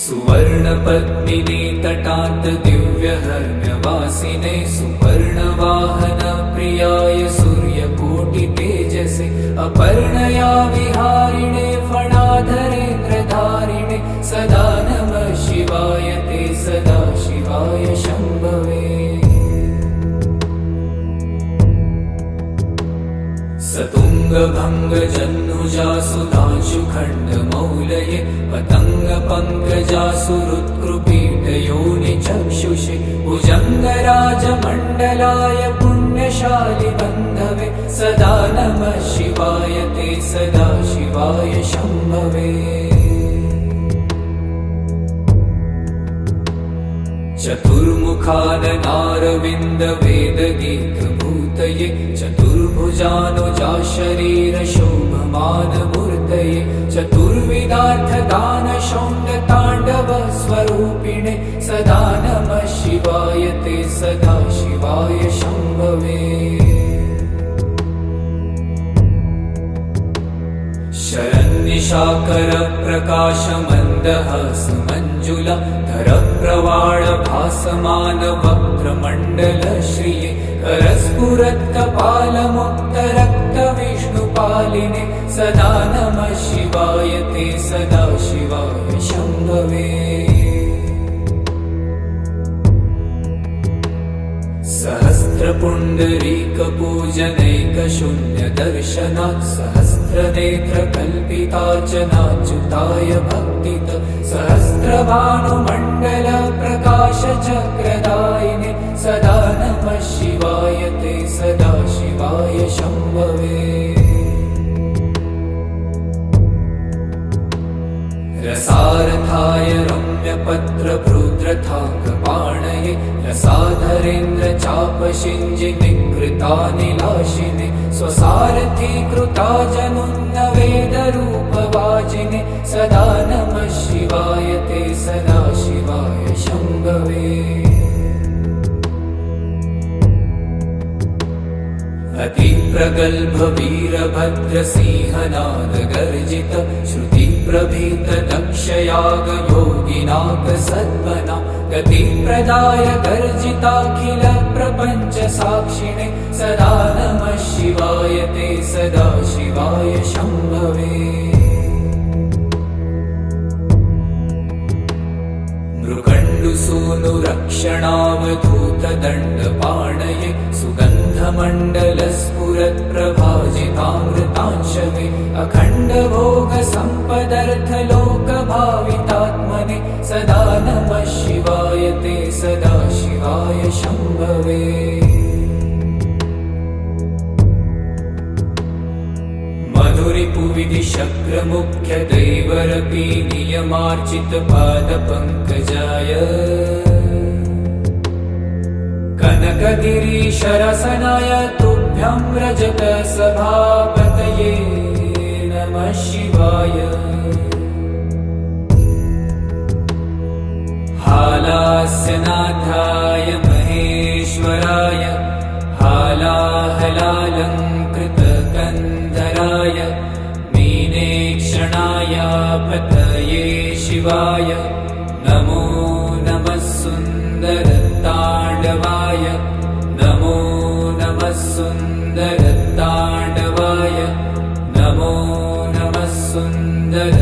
सुवर्णपद्मिनी तटात् दिव्यहर्म्यवासिने सुपर्णवाहन प्रियाय सूर्यकोटितेजसे अपर्णया विहारिणे फणाधरेन्द्रधारिणे सदा नमः शिवाय ते सदा शिवाय शम्भवे सतुङ्गभङ्गजन्नुजासुधांशुखण्डमौलये पतङ्गपङ्कजासुहृत्कृपीठयोनिचक्षुषे भुजङ्गराजमण्डलाय पुण्यशालि बन्धवे सदा नमः शिवाय ते सदा शिवाय शम्भवे चतुर्मुखाननारविन्दवेदगीतभूतये चतुर्भुजानुजा चतुर्विधार्थदानशौण्डताण्डव स्वरूपिणे सदा नमः शिवाय ते सदा शिवाय शम्भवे शरन्निशाकरप्रकाशमन्दहासमञ्जुला धरप्रवाळभासमानवक्त्रमण्डलश्रिये करस्फुरत्कपालमुक्तरक्तविष्णुपालिने सदा नमः शिवाय ते सदा शिवाय शम्भवे सहस्रपुण्डरीकपूजनैकशून्यदर्शनात् सहस्रनेत्रकल्पितार्चनाच्युताय भक्तित सहस्रभानुमण्डलप्रकाशचक्रदायिने सदा नमः शिवाय ते सदा शिवाय शम्भवे। रसारथाय रम्यपत्रभृद्रथाङ्गपाणये रसाधरेन्द्र चापशिञ्जिनिकृतानिलाशिने स्वसारथी कृता जनुन्नवेदरूपवाजिने सदा नमः शिवाय ते सदा शिवाय शम्भवे अतिप्रगल्भवीरभद्रसिंहनादगर्जित दक्षयागयोगिनाक सद्मना गतिप्रदाय गर्जिताखिल प्रपञ्च साक्षिणे सदा नमः शिवाय ते सदा शिवाय शम्भवे मृकण्डुसूनुरक्षणावधूतदण्डपाणये सुगन्धमण्डलस्फुरत्प्रभाजितामृतांशवे अखण्डभोगसम्पदर्थलोकभावितात्मने सदा नमः शिवाय ते सदा शिवाय शम्भवे मधुरिपुविधि शक्रमुख्यदैवरपि नियमार्चितपादपङ्कजाय कनकगिरीशरसनाय तुभ्यं रजत सभापतये नमः शिवाय। हालास्यनाथाय महेश्वराय हालाहलालङ्कृतकन्धराय पतये शिवाय नमो नमः सुन्दरताण्डवाय नमो नमः सुन्दरताण्डवाय नमो नमः सुन्दर